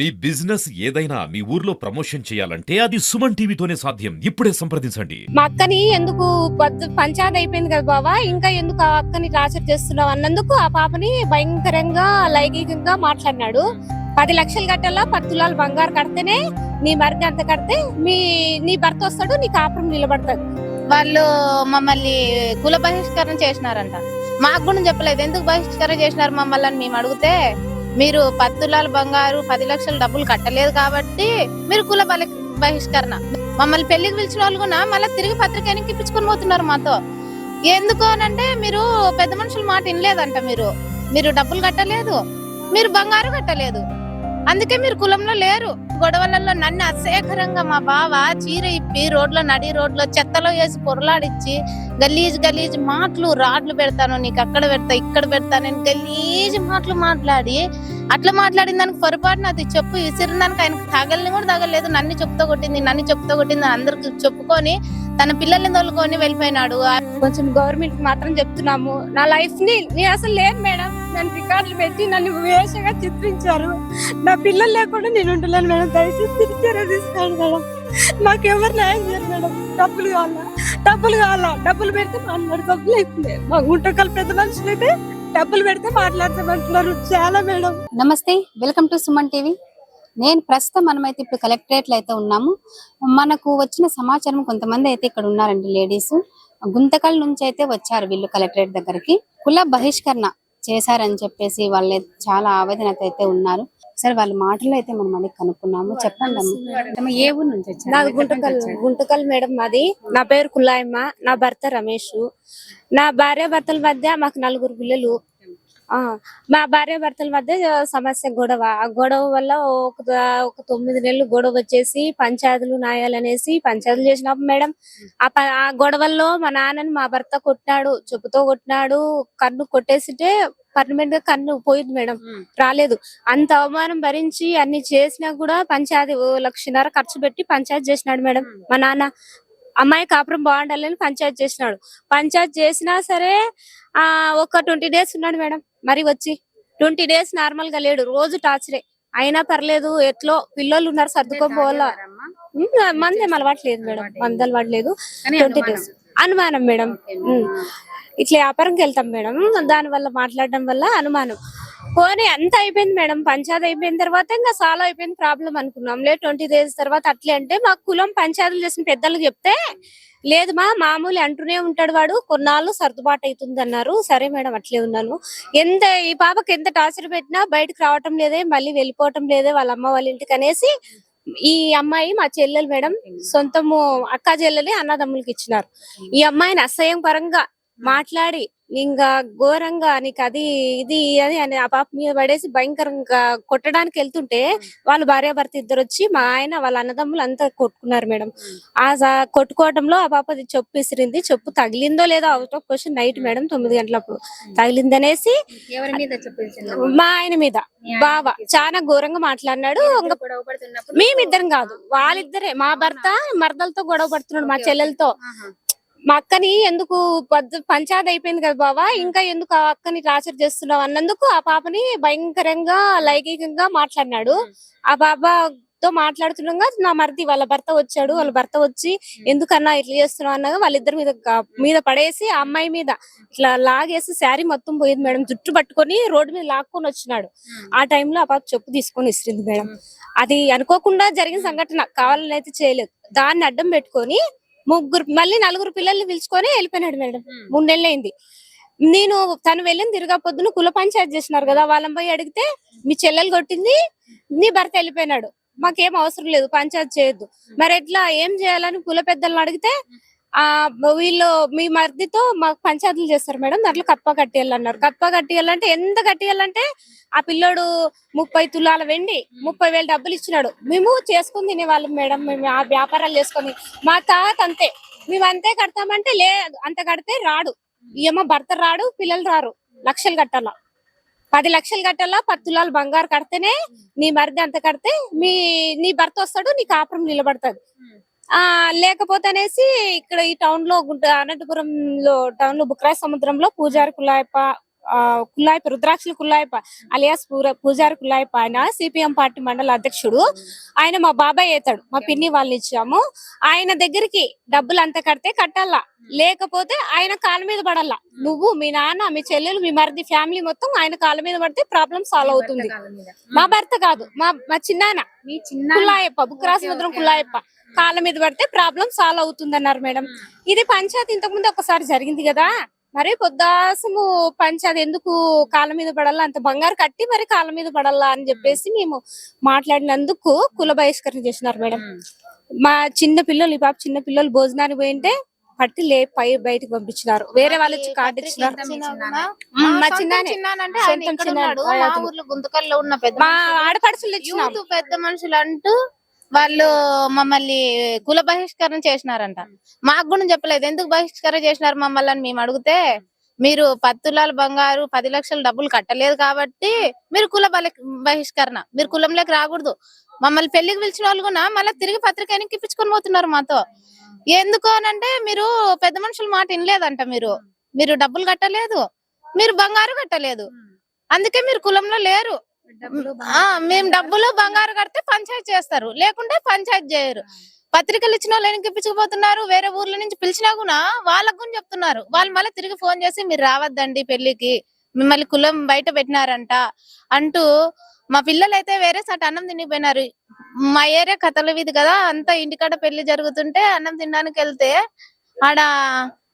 మీ business ఏదైనా మీ ఊర్లో promotion చేయాలంటే అది సుమన్ టీవీతోనే సాధ్యం. ఇప్పుడే సంప్రదించండి. మా అక్కని ఎందుకు పంచాయతీ అయిపోయింది కదా బావా? ఇంకా ఎందుకు ఆ అక్కని టార్చర్ చేస్తున్నావు అన్నందుకు ఆ పాపని భయంకరంగా లైంగికంగా మాట్లాడినాడు. పది లక్షలు కట్టాలా? పది తులాలు బంగారు కడితేనే నీ మరిది అంత కడితే మీ నీ భర్త వస్తాడు నీ కాపురం నిలబడతాడు. వాళ్ళు మమ్మల్ని కుల బహిష్కరణ చేసినారంట. మాకు కూడా చెప్పలేదు. ఎందుకు బహిష్కరణ చేసినారు మమ్మల్ని అని మేము అడిగితే మీరు పది తులాల బంగారు పది లక్షల డబ్బులు కట్టలేదు కాబట్టి మీరు కుల బలి బహిష్కరణ. మమ్మల్ని పెళ్ళికి పిలిచిన వాళ్ళు కూడా మళ్ళీ తిరిగి పత్రిక వెనక్కి ఇప్పించుకొని పోతున్నారు మాతో. ఎందుకు అంటే మీరు పెద్ద మనుషుల మాట వినలేదంట మీరు. మీరు డబ్బులు కట్టలేదు మీరు బంగారు కట్టలేదు. అందుకే మీరు కులంలో లేరు. గొడవలలో నన్ను అసేకరంగా మా బావ చీర ఇప్పి రోడ్లో నడి రోడ్లో చెత్తలో వేసి పొరలాడిచ్చి గలీజ్ గలీజ్ మాటలు రాడ్లు పెడతాను నీకు అక్కడ పెడతా ఇక్కడ పెడతా నేను గలీజ్ మాటలు మాట్లాడి అట్లా మాట్లాడిన దానికి పొరపాటున అది చెప్పు విసిరిన దానికి ఆయనకు తగలని కూడా తగలేదు నన్ను చెప్పుతో కొట్టింది నన్ను చెప్పుతో కొట్టింది అందరికి చెప్పుకొని తన పిల్లల్ని తోలుకొని వెళ్ళిపోయినాడు. ఆ కొంచెం గవర్నమెంట్ మాత్రం చెప్తున్నాము నా లైఫ్ని నేను అసలు లేను మేడం. నన్ను రికార్డులు పెట్టి నన్ను వేషగా చిత్రించారు. నా పిల్లలు లేకుండా నేను ఉండలేను మేడం. దయచేసి తిరిగి తీసుకోండి మేడం. నాకు న్యాయం చేయరు మేడం. డబ్బులు కావాలా? డబ్బులు కావాలా? డబ్బులు పెడితే మాట్లాడు డబ్బులు అయిపోయింది మా గుంటకల్ పెద్ద మనుషులు అయితే డబ్బులు పెడితే మాట్లాడతామంటున్నారు. చాలా మేడం. నమస్తే. Welcome to Suman TV. నేను ప్రస్తుతం మనమైతే ఇప్పుడు కలెక్టరేట్లో అయితే ఉన్నాము. మనకు వచ్చిన సమాచారం కొంతమంది అయితే ఇక్కడ ఉన్నారండి లేడీస్. గుంతకల్ నుంచి అయితే వచ్చారు వీళ్ళు కలెక్టరేట్ దగ్గరికి. కుల బహిష్కరణ చేశారని చెప్పేసి వాళ్ళే చాలా ఆవేదనతో అయితే ఉన్నారు. సరే వాళ్ళ మాటల్లో అయితే మనం అడిగి కనుక్కున్నాము. చెప్పండి ఏ ఊరు నుంచి వచ్చారు? నాది గుంటకల్? గుంటకల్ మేడం మాది. నా పేరు కుల్లాయమ్మ నా భర్త రమేష్. నా భార్య భర్తల మధ్య మాకు నలుగురు పిల్లలు. మా భార్య భర్తల మధ్య సమస్య గొడవ. ఆ గొడవ వల్ల ఒక ఒక తొమ్మిది నెలలు గొడవ వచ్చేసి పంచాయతీలు నాయాలనేసి పంచాయతీలు చేసినప్పుడు మేడం. ఆ ఆ గొడవల్లో మా నాన్నని మా భర్త కొట్టినాడు చెప్పుతో కొట్టినాడు కన్ను కొట్టేసితే పర్మనెంట్గా కన్ను పోయింది మేడం. రాలేదు. అంత అవమానం భరించి అన్ని చేసినా కూడా పంచాయతీ ఓ లక్షన్నర ఖర్చు పెట్టి పంచాయతీ చేసినాడు మేడం మా నాన్న. అమ్మాయి కాపురం బాగుండాలని పంచాయతీ చేసినాడు. పంచాయతీ చేసినా సరే ఆ ఒక ట్వంటీ డేస్ ఉన్నాడు మేడం. మరి వచ్చి ట్వంటీ డేస్ నార్మల్గా లేడు. రోజు టార్చరే అయినా పర్లేదు ఎట్లో పిల్లలు ఉన్నారు సర్దుకోపోవాలా మంది అలవాట్లేదు మేడం. మంది అలవాట్లేదు కానీ ట్వంటీ. డేస్. అనుమానం మేడం. ఇట్లా వ్యాపారంకి వెళ్తాం మేడం. దాని వల్ల మాట్లాడడం వల్ల అనుమానం. పోనీ అంత అయిపోయింది మేడం పంచాయత్ అయిపోయిన తర్వాత ఇంకా సాల్వ్ అయిపోయింది ప్రాబ్లం అనుకున్నాం. లేదు ట్వంటీ డేస్ తర్వాత అట్లే అంటే మా కులం పంచాయతీలు చేసిన పెద్దలు చెప్తే లేదు మా మామూలు అంటూనే ఉంటాడు వాడు కొన్నాళ్ళు సర్దుబాటు అవుతుంది అన్నారు. సరే మేడం అట్లే ఉన్నాను. ఎంత ఈ పాపకి ఎంత టార్చర్ పెట్టినా బయటకు రావటం లేదే మళ్ళీ వెళ్ళిపోవటం లేదే వాళ్ళ అమ్మ వాళ్ళ ఇంటికి అనేసి ఈ అమ్మాయి మా చెల్లెలు మేడం సొంతము అక్క చెల్లెలి అన్నదమ్ములకి ఇచ్చినారు. ఈ అమ్మాయిని అసహ్యం పరంగా మాట్లాడి ఇంకా ఘోరంగా నీకు అది ఇది అది అని ఆ పాప మీద పడేసి భయంకరంగా కొట్టడానికి వెళ్తుంటే వాళ్ళు భార్యాభర్త ఇద్దరు వచ్చి మా ఆయన వాళ్ళ అన్నదమ్ములు అంతా కొట్టుకున్నారు మేడం. ఆ కొట్టుకోవడంలో ఆ పాప అది చెప్పు విసిరింది. చెప్పు తగిలిందో లేదో out of question night madam తొమ్మిది గంటలప్పుడు. తగిలిందనేసి ఎవరి మీద చెప్పించింది మా ఆయన మీద. బావ చాలా ఘోరంగా మాట్లాడినాడు. మేమిద్దరం కాదు. వాళ్ళిద్దరే. మా భర్త మరదలతో గొడవ పడుతున్నాడు మా చెల్లెలతో. మా అక్కని ఎందుకు పంచాయతీ అయిపోయింది కదా బావా ఇంకా ఎందుకు ఆ అక్కని టార్చర్ చేస్తున్నావు అన్నందుకు ఆ పాపని భయంకరంగా లైంగికంగా మాట్లాడినాడు. ఆ బాబాతో మాట్లాడుతుండగా నా మరిది వాళ్ళ భర్త వచ్చాడు. వాళ్ళ భర్త వచ్చి ఎందుకన్నా ఇట్లా చేస్తున్నావు? అన్నగా వాళ్ళిద్దరి మీద మీద పడేసి ఆ అమ్మాయి మీద ఇట్లా లాగేసి శారీ మొత్తం పోయింది మేడం. జుట్టు పట్టుకొని రోడ్డు మీద లాక్కొని వచ్చినాడు. ఆ టైంలో ఆ పాప చెప్పు తీసుకొని ఇస్తుంది మేడం. అది అనుకోకుండా జరిగిన సంఘటన కావాలని అయితే చేయలేదు. దాన్ని అడ్డం పెట్టుకొని ముగ్గురు మళ్ళీ నలుగురు పిల్లల్ని పిలుచుకొని వెళ్ళిపోయినాడు మేడం. మూడు నెలలు అయింది నేను తను వెళ్ళిన తిరిగా పొద్దున కుల పంచాయతీ చేసినారు కదా వాళ్ళని పోయి అడిగితే మీ చెల్లెలు కొట్టింది నీ భర్త వెళ్ళిపోయినాడు. మాకేం అవసరం లేదు పంచాయతీ చేయొద్దు. మరి ఎట్లా ఏం చేయాలని కుల పెద్దలను అడిగితే ఆ వీళ్ళు మీ మర్దితో మాకు పంచాయతీలు చేస్తారు మేడం. దాంట్లో కప్ప కట్టేయాలన్నారు కప్ప కట్టేయాలంటే ఎంత కట్టేయాలంటే ఆ పిల్లోడు ముప్పై తులాల వెండి ముప్పై వేలు డబ్బులు ఇచ్చినాడు. మేము చేసుకుని తినేవాళ్ళం మేడం. మేము ఆ వ్యాపారాలు చేసుకొని. మా తాత అంతే. మేము అంతే కడతామంటే లేదు అంత కడితే రాడు. ఏమో భర్త రాడు పిల్లలు రారు. లక్షలు కట్టాలా? పది లక్షలు కట్టాలా? పది తులాలు బంగారు కడితేనే నీ మరిది అంత కడితే మీ నీ భర్త వస్తాడు నీ కాపురం నిలబడుతుంది ఆ లేకపోతే అనేసి ఇక్కడ ఈ టౌన్లో గుంట అనంతపురం లో టౌన్లో బుక్రాయ సముద్రంలో పూజారి కులాయప్ప కుల్లాయప రుద్రాక్షల కుల్లాయప అలియాస్ పూర పూజారి కుల్లాయప ఆయన సిపిఎం పార్టీ మండల అధ్యక్షుడు. ఆయన మా బాబాయ్ అవుతాడు. మా పిన్ని వాళ్ళని ఇచ్చాము. ఆయన దగ్గరికి డబ్బులు అంత కడితే కట్టాలా లేకపోతే ఆయన కాళ్ళ మీద పడాలా నువ్వు మీ నాన్న మీ చెల్లెలు మీ మరిది ఫ్యామిలీ మొత్తం ఆయన కాళ్ళ మీద పడితే ప్రాబ్లం సాల్వ్ అవుతుంది. మా భర్త కాదు. మా మా చిన్నాన్న. మీ చిన్న కుల్లాయప్ప బుక్కరాసముద్రం కుల్లాయప్ప కాళ్ళ మీద పడితే ప్రాబ్లం సాల్వ్ అవుతుంది అన్నారు మేడం ఇది పంచాయతీ ఇంతకు ముందు ఒకసారి జరిగింది కదా? మరి పొద్దాసము పంచాయతీ ఎందుకు కాళ్ళ మీద పడాలా అంత బంగారు కట్టి మరి కాళ్ళ మీద పడాలా అని చెప్పేసి మేము. మాట్లాడినందుకు కుల బహిష్కరణ చేసినారు మేడం. మా చిన్న పిల్లలు ఈ పాప చిన్న పిల్లలు భోజనానికి పోయింటే పట్టి లే పై బయటకు పంపించినారు. వేరే వాళ్ళు వచ్చి కార్డు ఇచ్చినారు. మా. ఊర్లో గుంతకల్లో ఉన్న పెద్ద ఆడపడుచులు పెద్ద మనుషులు అంటూ వాళ్ళు మమ్మల్ని కుల బహిష్కరణ చేసినారంట. మాకు కూడా చెప్పలేదు. ఎందుకు బహిష్కరణ చేసినారు మమ్మల్ని అని మేము అడిగితే మీరు పది తులాల బంగారు పది లక్షల డబ్బులు కట్టలేదు కాబట్టి మీరు కుల బహిష్కరణ మీరు కులంలోకి రాకూడదు. మమ్మల్ని పెళ్ళికి పిలిచిన వాళ్ళు కూడా మళ్ళీ తిరిగి పత్రిక వెనక్కి ఇప్పించుకొని పోతున్నారు మాతో. ఎందుకు అనంటే మీరు పెద్ద మనుషుల మాట వినలేదంట మీరు. మీరు డబ్బులు కట్టలేదు. మీరు బంగారు కట్టలేదు. అందుకే మీరు కులంలో లేరు. మేము డబ్బులు బంగారు కడితే పంచాయతీ చేస్తారు. లేకుంటే పంచాయతీ చేయరు. పత్రికలు ఇచ్చిన వాళ్ళు వెనక్కి ఇప్పించుకుపోతున్నారు? వేరే ఊర్ల నుంచి పిలిచినా కూడా వాళ్ళకు కూడా చెప్తున్నారు. వాళ్ళు మళ్ళీ తిరిగి ఫోన్ చేసి మీరు రావద్దండి పెళ్ళికి మిమ్మల్ని కులం బయట పెట్టినారంట అంటూ మా పిల్లలు అయితే వేరే సాటి అన్నం తినిపోయినారు. మా ఏరియా కథల వీధి కదా. అంతా ఇంటికాడ పెళ్ళి జరుగుతుంటే అన్నం తినడానికి వెళ్తే ఆడ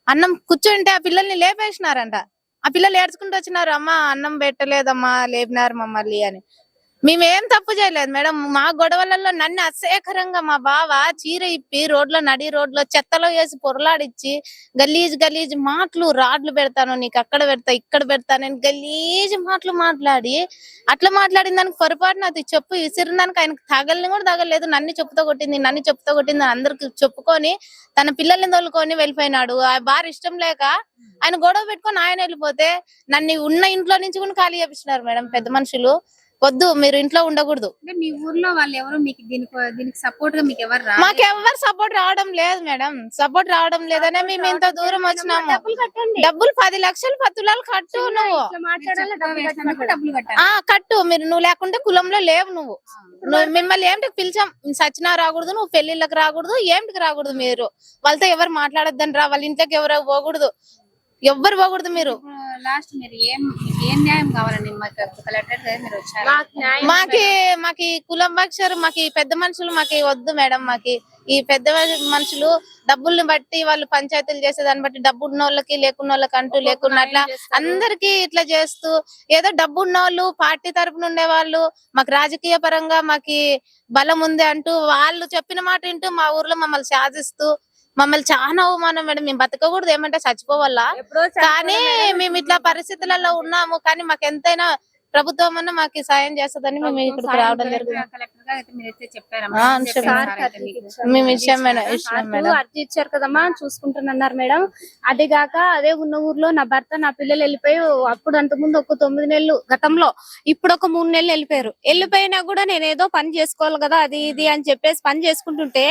అన్నం కూర్చుంటే ఆ పిల్లల్ని లేపేసినారంట. ఆ పిల్లలు ఏడ్చుకుంటూ వచ్చినారు అమ్మ అన్నం పెట్టలేదమ్మా లేపినారు మమ్మల్ని అని. మేమేం తప్పు చేయలేదు మేడం. మా గొడవలలో నన్ను అసహ్యకరంగా మా బావ చీర ఇప్పి రోడ్లో నడి రోడ్లో చెత్తలో వేసి పొరలాడిచ్చి గలీజ్ గలీజ్ మాటలు రాడ్లు పెడతాను నీకు అక్కడ పెడతా ఇక్కడ పెడతాను నేను గలీజ్ మాటలు మాట్లాడి అట్లా మాట్లాడిన దానికి పొరపాటున అది చెప్పు విసిరిన దానికి ఆయనకు తగలని కూడా తగలేదు. నన్ను చెప్పుతో కొట్టింది నన్ను చెప్పుతో కొట్టింది అందరికి చెప్పుకొని తన పిల్లల్ని తోలుకొని వెళ్ళిపోయినాడు. ఆ బార్ ఇష్టం లేక ఆయన గొడవ పెట్టుకొని ఆయన వెళ్ళిపోతే నన్ను ఉన్న ఇంట్లో నుంచి కూడా ఖాళీ చేపించినారు మేడం పెద్ద మనుషులు. వద్దు మీరు ఇంట్లో ఉండకూడదు. అంటే మీ ఊర్లో వాళ్ళు ఎవరు మీకు దీనికి దీనికి సపోర్ట్గా మీకు ఎవరు రాలేదు? మాకు ఎవరు సపోర్ట్ రావడం లేదు మేడం. సపోర్ట్ రావడం లేదనే మేము ఇంత దూరం వచ్చినాము. డబ్బులు కట్టండి. డబ్బులు పది లక్షలు పది తులాలు కట్టు నువ్వు. ఇట్లా మాట్లాడాలి? చెత్త డబ్బులు వేసినందుకు కట్టండి. డబ్బులు కట్టాలి? ఆ కట్టు. మీరు నువ్వు లేకుంటే కులంలో లేవు నువ్వు. నువ్వు మిమ్మల్ని ఏమిటి పిలిచాం? సచ్చినా రాకూడదు నువ్వు పెళ్ళిళ్ళకి రాకూడదు ఏమిటికి రాకూడదు మీరు? వాళ్ళతో ఎవరు మాట్లాడొద్దని రా వాళ్ళ ఇంట్లోకి ఎవరు పోకూడదు. ఎవ్వరు పోకూడదు మీరు. లాస్ట్ మీరు ఏం మీకు ఏం న్యాయం కావాలండి? మాకు కలెక్టర్ గారు మీరు వచ్చారు. మాకు కులం బక్షరు మాకి పెద్ద మనుషులు మాకి వద్దు మేడం మాకి. ఈ పెద్ద మనుషులు డబ్బుల్ని బట్టి వాళ్ళు పంచాయతీలు చేసే దాన్ని బట్టి డబ్బు ఉన్న వాళ్ళకి లేకున్న వాళ్ళకి అంటూ లేకున్నట్ల అందరికి ఇట్లా చేస్తూ ఏదో డబ్బు ఉన్న వాళ్ళు పార్టీ తరపున ఉండే వాళ్ళు మాకు రాజకీయ పరంగా మాకి బలం ఉంది అంటూ వాళ్ళు చెప్పిన మాట వింటూ మా ఊర్లో మమ్మల్ని శాసిస్తూ మమ్మల్ని చాలా అవమానం మేడం. మేము బతకకూడదు. ఏమంటే చచ్చిపోవాలా? కానీ మేము ఇట్లా పరిస్థితులలో ఉన్నాము. కానీ మాకు ఎంతైనా ప్రభుత్వం అన్న మాకు సాయం చేస్తుందని మేము ఇక్కడికి రావడం జరిగింది. మేము ఇచ్చాం మేడం ఇచ్చినాం మేడం. అర్జీ ఇచ్చారు కదమ్మా చూసుకుంటానన్నారు మేడం. అదే కాక అదే ఉన్న ఊర్లో నా భర్త నా పిల్లలు వెళ్ళిపోయి అప్పుడు అంత ముందు ఒక తొమ్మిది నెలలు గతంలో ఇప్పుడు ఒక మూడు నెలలు వెళ్ళిపోయారు. వెళ్ళిపోయినా కూడా నేను ఏదో పని చేసుకోవాలి కదా అది ఇది అని చెప్పేసి పని చేసుకుంటుంటే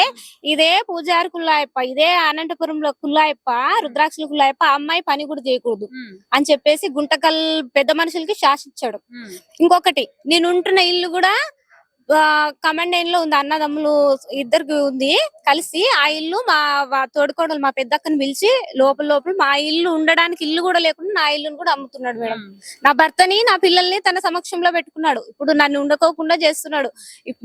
ఇదే పూజారి కుల్లాయప్ప ఇదే అనంతపురంలో కుల్లాయప్ప రుద్రాక్షల కుల్లాయప్ప ఆ అమ్మాయి పని కూడా చేయకూడదు అని చెప్పేసి గుంటకల్ పెద్ద మనుషులకి శాసించాడు. ఇంకొకటి నేను ఉంటున్న ఇల్లు కూడా కమాండ్లో ఉంది. అన్నదమ్ములు ఇద్దరికి ఉంది. కలిసి ఆ ఇల్లు మా తోడుకోడలు మా పెద్దక్కని పిలిచి లోపల లోపల మా ఇల్లు ఉండడానికి ఇల్లు కూడా లేకుండా నా ఇల్లుని కూడా అమ్ముతున్నాడు మేడం. నా భర్తని నా పిల్లల్ని తన సమక్షంలో పెట్టుకున్నాడు. ఇప్పుడు నన్ను ఉండకోకుండా చేస్తున్నాడు.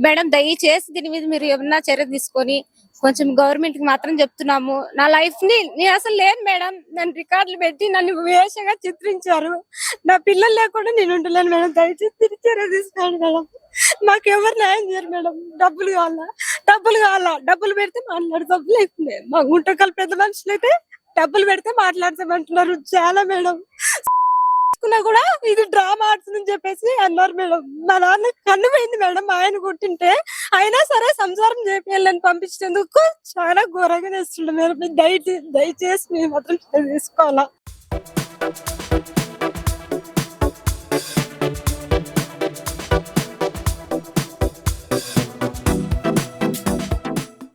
మేడం దయచేసి దీని మీద మీరు ఏమన్నా చర్య తీసుకొని కొంచెం గవర్నమెంట్కి మాత్రం చెప్తున్నాము. నా లైఫ్ని నేను అసలు లేను మేడం. నన్ను రికార్డులు పెట్టి నన్ను వేషంగా చిత్రించారు. నా పిల్లలు లేకుండా నేను ఉండలేను మేడం. దయచేసి తిరిగి చర్య తీసుకోండి మేడం. మాకు ఎవరు న్యాయం చేయరు మేడం. డబ్బులు కావాలా? డబ్బులు కావాలా? డబ్బులు పెడితే మాట్లాడు డబ్బులు అయిపోయింది మా గుంటకల్ పెద్ద మనుషులు అయితే డబ్బులు పెడితే మాట్లాడతామంటున్నారు. చాలా మేడం. కూడా ఇది డ్రామా ఆడుతుందని చెప్పేసి అన్నారు మేడం. మా నాన్న కన్ను పోయింది మేడం. మా ఆయన కొట్టింటే అయినా సరే సంసారం చేపియాలని పంపించినందుకు చాలా ఘోరంగా చేస్తుండే మేడం. దయచేసి దయచేసి మేము మాత్రం తీసుకోవాలా